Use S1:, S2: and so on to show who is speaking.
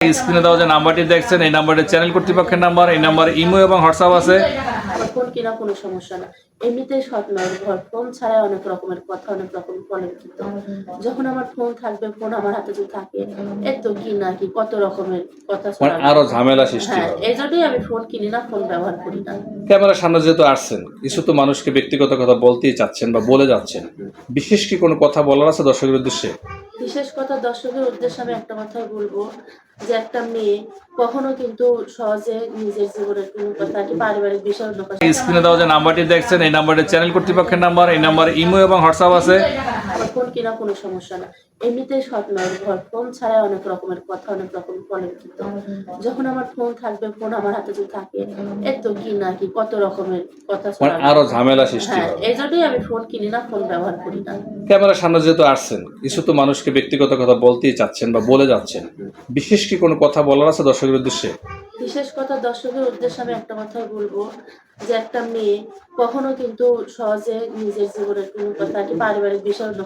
S1: স্ক্রিনে দেওয়া যে নাম্বারটি দেখছেন এই নাম্বারের চ্যানেল কর্তৃপক্ষের নাম্বার এই নাম্বারে ইমো এবং হোয়াটসঅ্যাপ আছে।
S2: ফোন কিনা কোনো সমস্যা না। এমনিতেই সৎ নয় ঘর ফোন ছাড়াই অনেক রকমের কথা অনেক রকম কলঙ্কিত। যখন আমার ফোন থাকবে ফোন আমার হাতে যদি থাকে এর তো কি না কি কত রকমের কথা
S1: মানে। আরও ঝামেলা সৃষ্টি
S2: হ্যাঁ
S1: হয়
S2: এই জন্যই আমি ফোন কিনি না ফোন ব্যবহার করি না।
S1: ক্যামেরার সামনে যেহেতু আসছেন কিছু তো মানুষকে ব্যক্তিগত কথা বলতেই চাচ্ছেন বা বলে যাচ্ছেন। বিশেষ কি কোনো কথা বলার আছে দর্শকের উদ্দেশ্যে?
S2: বিশেষ কথা দর্শকের উদ্দেশ্যে আমি একটা কথা বলব যে একটা মেয়ে কখনো কিন্তু সহজে নিজের জীবনের কোনো কথা কি পারিবারিক বিষয়
S1: স্ক্রিনে দেওয়া যে নাম্বারটি দেখছেন, এই নাম্বারে চ্যানেল কর্তৃপক্ষের নাম্বার, এই নাম্বারে ইমো এবং হোয়াটসঅ্যাপ আছে।
S2: আমার ফোন কিনা কোনো সমস্যা না। এমনিতেই সৎ নয় ছাড়াই অনেক রকমের কথা অনেক রকম কলঙ্কিত যখন আমার ফোন থাকবে ফোন আমার হাতে যদি থাকে এর তো কি না কি কত রকমের কথা
S1: মানে আরও ঝামেলা সৃষ্টি
S2: হ্যাঁ
S1: হয়
S2: এই জন্যই আমি ফোন কিনি না ফোন ব্যবহার করি না।
S1: ক্যামেরার সামনে যেহেতু আসছেন কিছু তো মানুষকে ব্যক্তিগত কথা বলতেই চাচ্ছেন বা বলে যাচ্ছেন। বিশেষ কি কোনো কথা বলার আছে দর্শকের উদ্দেশ্যে?
S2: বিশেষ কথা দর্শকের উদ্দেশ্যে আমি একটা কথা বলব যে একটা মেয়ে কখনো কিন্তু সহজে নিজের জীবনের কোনো কথা পারিবারিক বিষয় অন্য